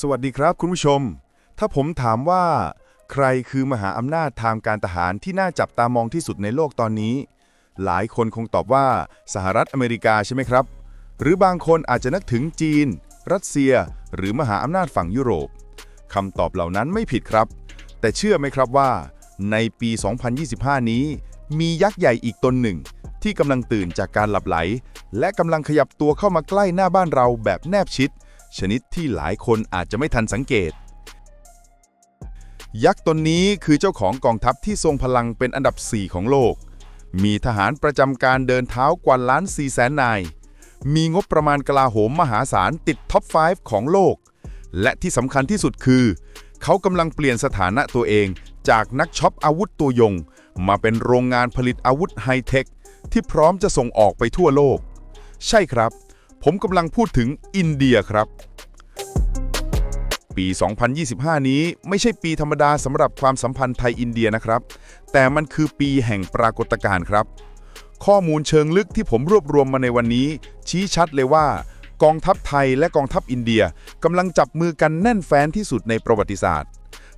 สวัสดีครับคุณผู้ชม ถ้าผมถามว่า ใครคือมหาอำนาจทางการทหารที่น่าจับตามองที่สุดในโลกตอนนี้ หลายคนคงตอบว่าสหรัฐอเมริกาใช่ไหมครับ หรือบางคนอาจจะนึกถึงจีน รัสเซีย หรือมหาอำนาจฝั่งยุโรปคำตอบเหล่านั้นไม่ผิดครับ แต่เชื่อไหมครับว่า ในปี 2025 นี้ มียักษ์ใหญ่อีกตนหนึ่ง ที่กำลังตื่นจากการหลับไหล และกำลังขยับตัวเข้ามาใกล้หน้าบ้านเราแบบแนบชิด ชนิดที่หลายคนอาจจะไม่ทันสังเกต ยักษ์ตนนี้คือเจ้าของกองทัพที่ทรงพลังเป็นอันดับ 4 ของโลก มีทหารประจำการเดินเท้ากว่าล้าน4แสนนาย มีงบประมาณกลาโหมมหาศาลติดท็อป 5 ของโลก และที่สำคัญที่สุดคือ เขากำลังเปลี่ยนสถานะตัวเองจากนักช็อปอาวุธตัวยง มาเป็นโรงงานผลิตอาวุธไฮเทค ที่พร้อมจะส่งออกไปทั่วโลก ใช่ครับ ผมกำลังพูดถึงอินเดียครับ ปี 2025 นี้ไม่ใช่ปีธรรมดาสำหรับความสัมพันธ์ไทยอินเดียนะครับ แต่มันคือปีแห่งปรากฏการณ์ครับ ข้อมูลเชิงลึกที่ผมรวบรวมมาในวันนี้ ชี้ชัดเลยว่า กองทัพไทยและกองทัพอินเดียกำลังจับมือกันแน่นแฟ้นที่สุดในประวัติศาสตร์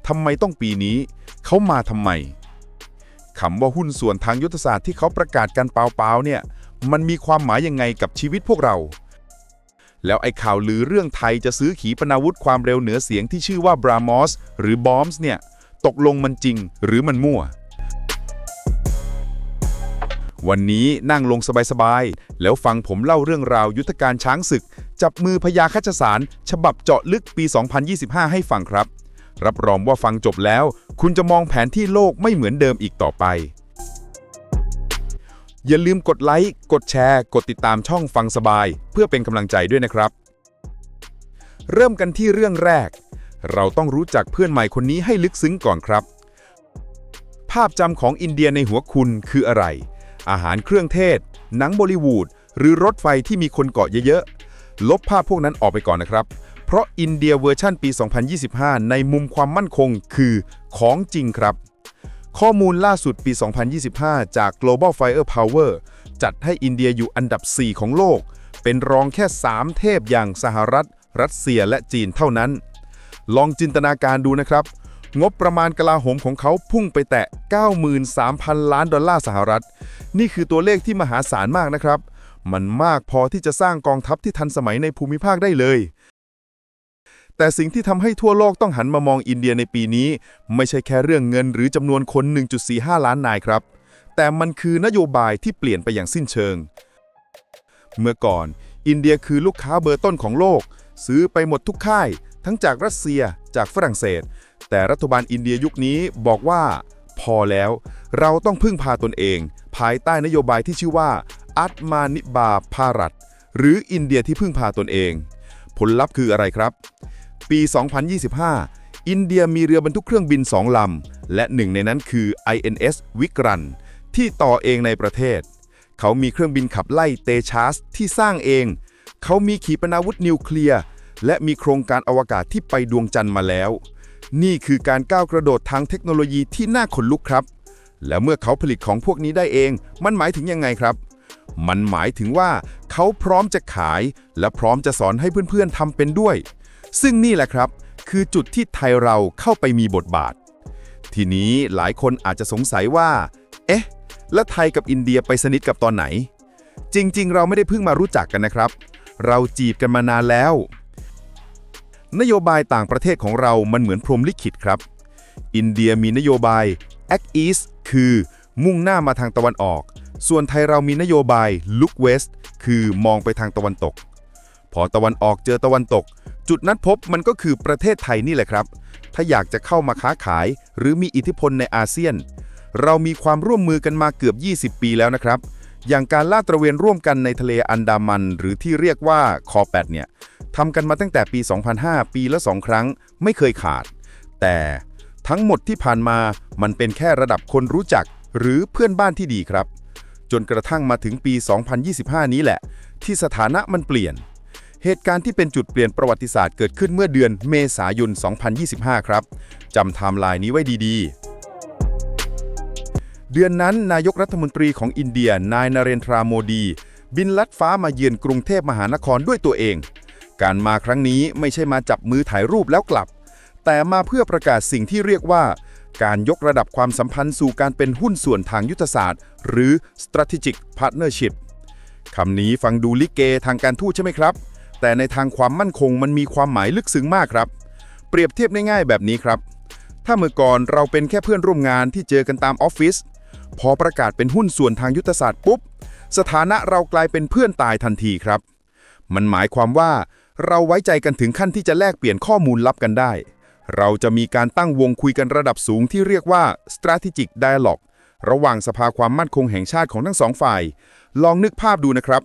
ทำไมต้องปีนี้ เขามาทำไมคำว่าหุ้นส่วนทางยุทธศาสตร์ที่เขาประกาศกันเปล่าๆเนี่ย มันมีความหมายยังไงกับชีวิตพวกเรา แล้วไอ้ข่าวลือเรื่องไทยจะซื้อขีปนาวุธความเร็วเหนือเสียงที่ชื่อว่าบรามอสหรือบอมส์เนี่ย ตกลงมันจริงหรือมันมั่ว วันนี้นั่งลงสบายๆ แล้วฟังผมเล่าเรื่องราวยุทธการช้างศึก จับมือพญาคัจสาร ฉบับเจาะลึกปี 2025 ให้ฟังครับ รับรองว่าฟังจบแล้ว คุณจะมองแผนที่โลกไม่เหมือนเดิมอีกต่อไป อย่าลืมกดไลค์ กดแชร์ กดติดตามช่องฟังสบาย เพื่อเป็นกำลังใจด้วยนะครับ เริ่มกันที่เรื่องแรก เราต้องรู้จักเพื่อนใหม่คนนี้ให้ลึกซึ้งก่อนครับ ภาพจำของอินเดียในหัวคุณคืออะไร อาหารเครื่องเทศ หนังบอลิวูด หรือรถไฟที่มีคนเกาะเยอะๆ ลบภาพพวกนั้นออกไปก่อนนะครับ เพราะอินเดียเวอร์ชั่นปี 2025 ในมุมความมั่นคงคือของจริงครับ ข้อมูลล่าสุดปี 2025 จาก Global Firepower จัดให้อินเดียอยู่อันดับ 4 ของโลก เป็นรองแค่ 3 เทพอย่างสหรัฐ รัสเซียและจีนเท่านั้น ลองจินตนาการดูนะครับ งบประมาณกลาโหมของเขาพุ่งไปแตะ 93,000 ล้านดอลลาร์สหรัฐ นี่คือตัวเลขที่มหาศาลมากนะครับ มันมากพอที่จะสร้างกองทัพที่ทันสมัยในภูมิภาคได้เลย แต่สิ่งที่ทำให้ทั่วโลกต้องหันมามองอินเดียในปีนี้ ไม่ใช่แค่เรื่องเงินหรือจำนวนคน 1.45 ล้านนายครับ แต่มันคือนโยบายที่เปลี่ยนไปอย่างสิ้นเชิง เมื่อก่อน อินเดียคือลูกค้าเบอร์ต้นของโลก ซื้อไปหมดทุกค่าย ทั้งจากรัสเซียจากฝรั่งเศส แต่รัฐบาลอินเดียยุคนี้บอกว่า พอแล้ว เราต้องพึ่งพาตนเอง ภายใต้นโยบายที่ชื่อว่า อัตมานิบาภารัตหรืออินเดียที่พึ่งพาตนเอง ผลลัพธ์คืออะไรครับ ปี 2025 อินเดียมีเรือบรรทุกเครื่องบิน 2 ลำ และหนึ่งในนั้นคือ INS วิกรัน ที่ต่อเองในประเทศ เขามีเครื่องบินขับไล่เตชาสที่สร้างเอง เขามีขีปนาวุธนิวเคลียร์และมีโครงการอวกาศที่ไปดวงจันทร์มาแล้ว นี่คือการก้าวกระโดดทางเทคโนโลยีที่น่าขนลุกครับ แล้วเมื่อเขาผลิตของพวกนี้ได้เอง มันหมายถึงยังไงครับ มันหมายถึงว่าเขาพร้อมจะขาย และพร้อมจะสอนให้เพื่อนๆทำเป็นด้วย ซึ่งนี่แหละครับ คือจุดที่ไทยเราเข้าไปมีบทบาท ทีนี้หลายคนอาจจะสงสัยว่า เอ๊ะ แล้วไทยกับอินเดียไปสนิทกับตอนไหน จริง ๆ เราไม่ได้เพิ่งมารู้จักกันนะครับ เราจีบกันมานานแล้ว นโยบายต่างประเทศของเรามันเหมือนพรหมลิขิตครับ อินเดียมีนโยบาย Act East คือมุ่งหน้ามาทางตะวันออก ส่วนไทยเรามีนโยบาย Look West คือมองไปทางตะวันตก พอตะวันออกเจอตะวันตก จุดนัดพบมันก็คือประเทศไทยนี่แหละครับ ถ้าอยากจะเข้ามาค้าขาย หรือมีอิทธิพลในอาเซียน เรามีความร่วมมือกันมาเกือบ 20 ปีแล้วนะครับ อย่างการลาดตระเวนร่วมกันในทะเลอันดามัน หรือที่เรียกว่าคอแปดเนี่ยทำกันมาตั้งแต่ปี 2005 ปีละสองครั้ง ไม่เคยขาด แต่ทั้งหมดที่ผ่านมามันเป็นแค่ระดับคนรู้จัก หรือเพื่อนบ้านที่ดีครับ จนกระทั่งมาถึงปี 2025 นี้แหละ ที่สถานะมันเปลี่ยน เหตุการณ์ที่เป็นจุดเปลี่ยนประวัติศาสตร์เกิดขึ้นเมื่อเดือนเมษายน 2025 ครับ จำไทม์ไลน์นี้ไว้ดีๆ เดือนนั้นนายกรัฐมนตรีของอินเดีย นายนเรนทราโมดี บินลัดฟ้ามาเยือนกรุงเทพมหานครด้วยตัวเอง การมาครั้งนี้ไม่ใช่มาจับมือถ่ายรูปแล้วกลับ แต่มาเพื่อประกาศสิ่งที่เรียกว่า การยกระดับความสัมพันธ์สู่การเป็นหุ้นส่วนทางยุทธศาสตร์ หรือ strategic partnership คำนี้ฟังดูลิเกทางการทูตใช่ไหมครับ แต่ในทางความมั่นคงมันมีความหมายลึกซึ้งมากครับ เปรียบเทียบง่ายๆแบบนี้ครับ ถ้าเมื่อก่อนเราเป็นแค่เพื่อนร่วมงานที่เจอกันตามออฟฟิศพอประกาศเป็นหุ้นส่วนทางยุทธศาสตร์ปุ๊บ สถานะเรากลายเป็นเพื่อนตายทันทีครับ มันหมายความว่าเราไว้ใจกันถึงขั้นที่จะแลกเปลี่ยนข้อมูลลับกันได้ เราจะมีการตั้งวงคุยกันระดับสูงที่เรียกว่า strategic dialogue ระหว่างสภาความมั่นคงแห่งชาติของทั้งสองฝ่าย ลองนึกภาพดูนะครับ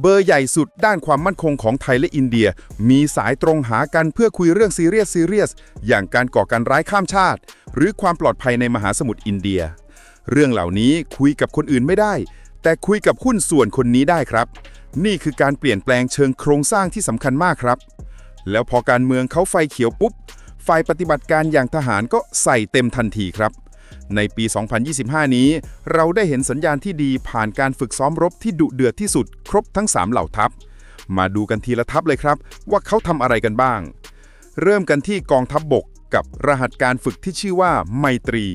เบอร์ใหญ่สุดด้านความมั่นคงของไทยและอินเดีย มีสายตรงหากันเพื่อคุยเรื่องซีเรียสซีเรียสอย่างการก่อการร้ายข้ามชาติ หรือความปลอดภัยในมหาสมุทรอินเดีย เรื่องเหล่านี้คุยกับคนอื่นไม่ได้ แต่คุยกับหุ้นส่วนคนนี้ได้ครับ นี่คือการเปลี่ยนแปลงเชิงโครงสร้างที่สำคัญมากครับ แล้วพอการเมืองเขาไฟเขียวปุ๊บฝ่ายปฏิบัติการอย่างทหารก็ใส่เต็มทันทีครับ ในปี 2025 นี้ เราได้เห็นสัญญาณที่ดีผ่านการฝึกซ้อมรบที่ดุเดือดที่สุด ครบทั้ง 3 เหล่าทัพ มาดูกันทีละทัพเลยครับ ว่าเขาทำอะไรกันบ้าง เริ่มกันที่กองทัพบบกกับรหัสการฝึกที่ชื่อว่าไมตรี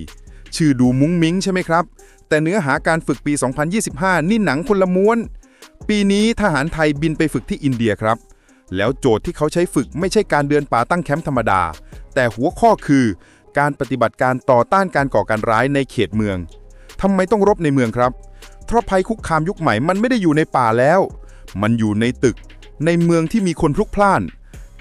ชื่อดูมุ้งมิ้งใช่ไหมครับ แต่เนื้อหาการฝึกปี 2025 นี่หนังคนละม้วน ปีนี้ทหารไทยบินไปฝึกที่อินเดียครับ แล้วโจทย์ที่เขาใช้ฝึกไม่ใช่การเดินป่าตั้งแคมป์ธรรมดา แต่หัวข้อคือ การปฏิบัติการต่อต้านการก่อการร้ายในเขตเมืองทำไมต้องรบในเมืองครับ เพราะภัยคุกคามยุคใหม่มันไม่ได้อยู่ในป่าแล้ว มันอยู่ในตึก ในเมืองที่มีคนพลุกพล่าน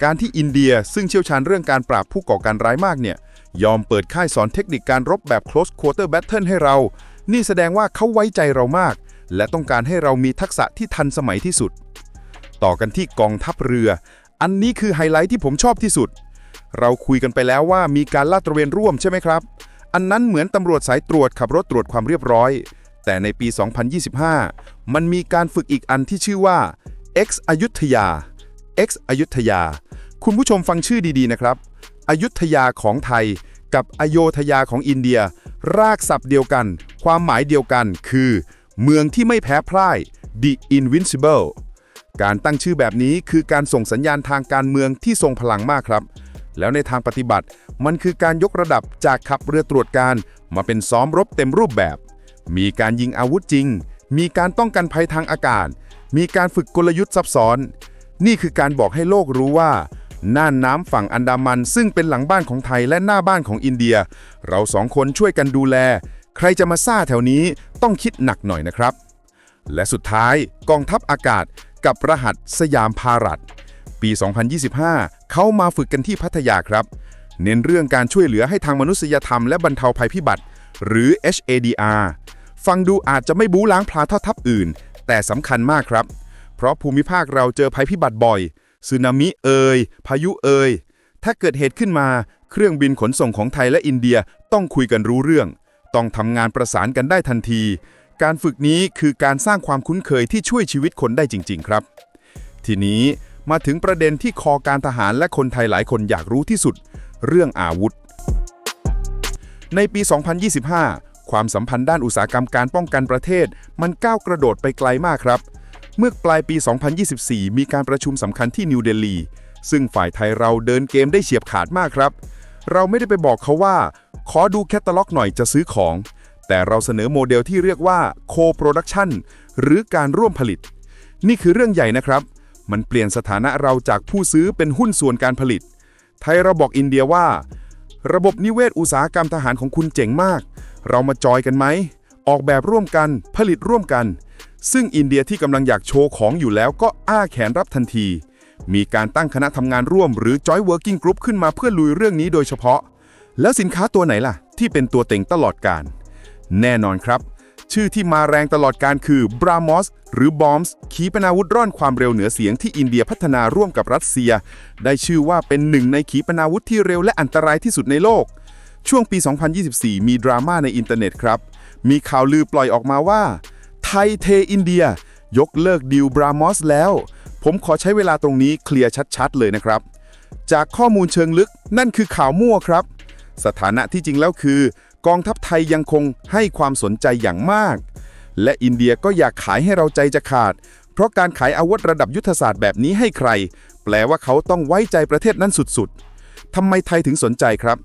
การที่อินเดียซึ่งเชี่ยวชาญเรื่องการปราบผู้ก่อการร้ายมากเนี่ย ยอมเปิดค่ายสอนเทคนิคการรบแบบ close quarter battle ให้เรา นี่แสดงว่าเขาไว้ใจเรามาก และต้องการให้เรามีทักษะที่ทันสมัยที่สุด ต่อกันที่กองทัพเรือ อันนี้คือไฮไลท์ที่ผมชอบที่สุด เราคุยกันไปแล้วว่ามีการลาดตระเวนร่วมใช่ไหมครับ อันนั้นเหมือนตำรวจสายตรวจขับรถตรวจความเรียบร้อย แต่ในปี 2025 มันมีการฝึกอีกอันที่ชื่อว่า X อยุธยา X อยุธยา คุณผู้ชมฟังชื่อดีๆนะครับ อยุธยาของไทย กับอโยธยาของอินเดีย รากศัพท์เดียวกัน ความหมายเดียวกันคือ เมืองที่ไม่แพ้พ่าย The Invincible การตั้งชื่อแบบนี้คือการส่งสัญญาณทางการเมืองที่ทรงพลังมากครับ แล้วในทางปฏิบัติ มันคือการยกระดับจากขับเรือตรวจการ มาเป็นซ้อมรบเต็มรูปแบบ มีการยิงอาวุธจริง มีการป้องกันภัยทางอากาศ มีการฝึกกลยุทธ์ซับซ้อน นี่คือการบอกให้โลกรู้ว่าน่านน้ำฝั่งอันดามัน ซึ่งเป็นหลังบ้านของไทยและหน้าบ้านของอินเดีย เราสองคนช่วยกันดูแล ใครจะมาซ่าแถวนี้ต้องคิดหนักหน่อยนะครับ และสุดท้ายกองทัพอากาศกับรหัสสยามพารัต ปี 2025 เขามาฝึกกันที่พัทยาครับ เน้นเรื่องการช่วยเหลือให้ทางมนุษยธรรมและบรรเทาภัยพิบัติ หรือ HADR ฟังดูอาจจะไม่บูล้างพลาเท่าทัพอื่น แต่สำคัญมากครับ เพราะภูมิภาคเราเจอภัยพิบัติบ่อยสึนามิเอ่ยพายุเอ่ยถ้าเกิดเหตุขึ้นมา เครื่องบินขนส่งของไทยและอินเดียต้องคุยกันรู้เรื่อง ต้องทำงานประสานกันได้ทันที การฝึกนี้คือการสร้างความคุ้นเคยที่ช่วยชีวิตคนได้จริง ๆ ครับ ทีนี้ มาถึงประเด็นที่คอการทหารและคนไทยหลายคนอยากรู้ที่สุด เรื่องอาวุธ ในปี 2025 ความสัมพันธ์ด้านอุตสาหกรรมการป้องกันประเทศ มันก้าวกระโดดไปไกลมากครับ เมื่อปลายปี 2024 มีการประชุมสำคัญที่นิวเดลี ซึ่งฝ่ายไทยเราเดินเกมได้เฉียบขาดมากครับ เราไม่ได้ไปบอกเขาว่า ขอดูแคตตาล็อกหน่อยจะซื้อของ แต่เราเสนอโมเดลที่เรียกว่า co-production หรือการร่วมผลิต นี่คือเรื่องใหญ่นะครับ มันเปลี่ยนสถานะเราจากผู้ซื้อเป็นหุ้นส่วนการผลิต ไทยเราบอกอินเดียว่า ระบบนิเวศอุตสาหกรรมทหารของคุณเจ๋งมาก เรามาจอยกันไหม ออกแบบร่วมกันผลิตร่วมกัน ซึ่งอินเดียที่กำลังอยากโชว์ของอยู่แล้วก็อ้าแขนรับทันที มีการตั้งคณะทำงานร่วมหรือ Joint Working Group ขึ้นมาเพื่อลุยเรื่องนี้โดยเฉพาะ แล้วสินค้าตัวไหนล่ะ ที่เป็นตัวเต็งตลอดการ แน่นอนครับ ชื่อที่มาแรงตลอดการคือ BrahMos หรือ Bombs ขีปนาวุธร่อนความเร็วเหนือเสียงที่อินเดียพัฒนาร่วมกับรัสเซีย ได้ชื่อว่าเป็นหนึ่งในขีปนาวุธที่เร็วและอันตรายที่สุดในโลก ช่วงปี 2024 มีดราม่าในอินเทอร์เน็ตครับ มีข่าวลือปล่อยออกมาว่า ไทยเทอินเดีย ยกเลิกดีลบรามอสแล้ว ผมขอใช้เวลาตรงนี้เคลียร์ชัดๆ เลยนะครับ จากข้อมูลเชิงลึกนั่นคือข่าวมั่วครับ สถานะที่จริงแล้วคือ กองทัพไทยยังคงให้ความสนใจอย่างมาก และอินเดียก็อยากขายให้เราใจจะขาด เพราะการขายอาวุธระดับยุทธศาสตร์แบบนี้ให้ใคร แปลว่าเขาต้องไว้ใจประเทศนั้นสุดๆทำไมไทยถึงสนใจครับ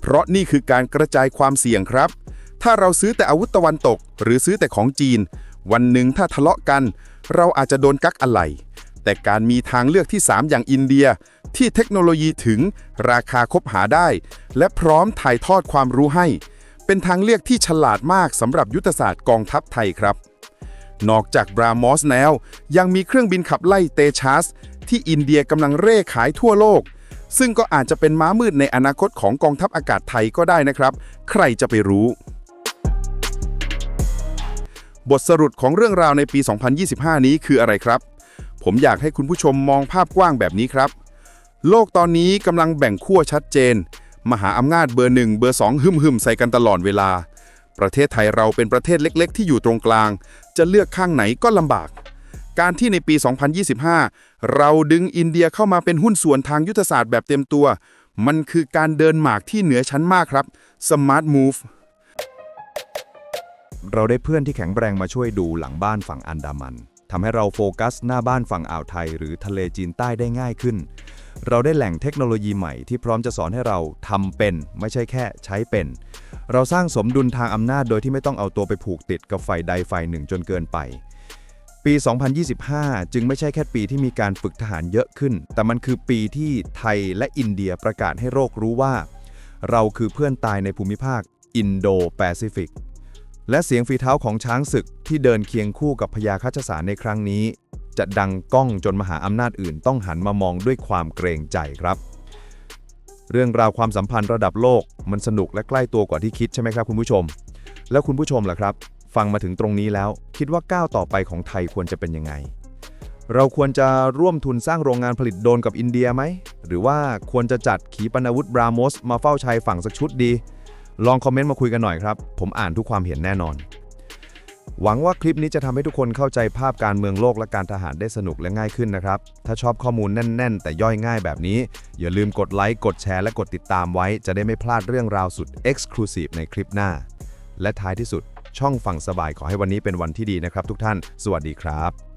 เพราะนี่คือการกระจายความเสี่ยงครับ ถ้าเราซื้อแต่อาวุธตะวันตก หรือซื้อแต่ของจีน วันหนึ่งถ้าทะเลาะกัน เราอาจจะโดนกักอะไรแต่การมีทางเลือกที่ 3 อย่างอินเดีย ที่เทคโนโลยีถึงราคาคบหาได้ และพร้อมถ่ายทอดความรู้ให้ เป็นทางเลือกที่ฉลาดมากสำหรับยุทธศาสตร์กองทัพไทยครับ นอกจากบรามอสแล้ว ยังมีเครื่องบินขับไล่เตชาสที่อินเดียกำลังเร่ขายทั่วโลก ซึ่งก็อาจจะเป็นม้ามืดในอนาคตของกองทัพอากาศไทยก็ได้นะครับ ใครจะไปรู้ บทสรุปของเรื่องราวในปี 2025 นี้คืออะไรครับ ผมอยากให้คุณผู้ชมมองภาพกว้างแบบนี้ครับ โลกตอนนี้กำลังแบ่งขั้วชัดเจน มหาอำนาจเบอร์หนึ่งเบอร์สองหึมหึมใส่กันตลอดเวลา ประเทศไทยเราเป็นประเทศเล็ก ๆ ที่อยู่ตรงกลาง จะเลือกข้างไหนก็ลำบาก การที่ในปี 2025 เราดึงอินเดียเข้ามาเป็นหุ้นส่วนทางยุทธศาสตร์แบบเต็มตัว มันคือการเดินหมากที่เหนือชั้นมากครับ Smart Move เราได้เพื่อนที่แข็งแรงมาช่วยดูหลังบ้านฝั่งอันดามันทำให้เราโฟกัสหน้าบ้านฝั่งอ่าวไทย หรือทะเลจีนใต้ได้ง่ายขึ้น เราได้แหล่งเทคโนโลยีใหม่ที่พร้อมจะสอนให้เราทำเป็น ไม่ใช่แค่ใช้เป็น เราสร้างสมดุลทางอำนาจโดยที่ไม่ต้องเอาตัวไปผูกติดกับฝ่ายใดฝ่ายหนึ่งจนเกินไป ปี 2025 จึงไม่ใช่แค่ปีที่มีการฝึกทหารเยอะขึ้น แต่มันคือปีที่ไทยและอินเดียประกาศให้โลกรู้ว่า เราคือเพื่อนตายในภูมิภาคอินโดแปซิฟิกและเสียงฝีเท้าของช้างศึกที่เดินเคียงคู่กับพญาคัชสารในครั้งนี้ จะดังก้องจนมหาอำนาจอื่นต้องหันมามองด้วยความเกรงใจครับ เรื่องราวความสัมพันธ์ระดับโลกมันสนุกและใกล้ตัวกว่าที่คิดใช่ไหมครับคุณผู้ชม แล้วคุณผู้ชมล่ะครับ ฟังมาถึงตรงนี้แล้ว คิดว่าก้าวต่อไปของไทยควรจะเป็นยังไง เราควรจะร่วมทุนสร้างโรงงานผลิตโดรนกับอินเดียไหม หรือว่าควรจะจัดขีปนาวุธบราโมสมาเฝ้าชายฝั่งสักชุดดี ลองคอมเมนต์มาคุยกันหน่อยครับ ผมอ่านทุกความเห็นแน่นอน หวังว่าคลิปนี้จะทำให้ทุกคนเข้าใจภาพการเมืองโลกและการทหารได้สนุกและง่ายขึ้นนะครับ ถ้าชอบข้อมูลแน่น ๆ แต่ย่อยง่ายแบบนี้ อย่าลืมกดไลค์ กดแชร์ และกดติดตามไว้ จะได้ไม่พลาดเรื่องราวสุด Exclusive ในคลิปหน้า และท้ายที่สุด ช่องฝั่งสบายขอให้วันนี้เป็นวันที่ดีนะครับทุกท่าน สวัสดีครับ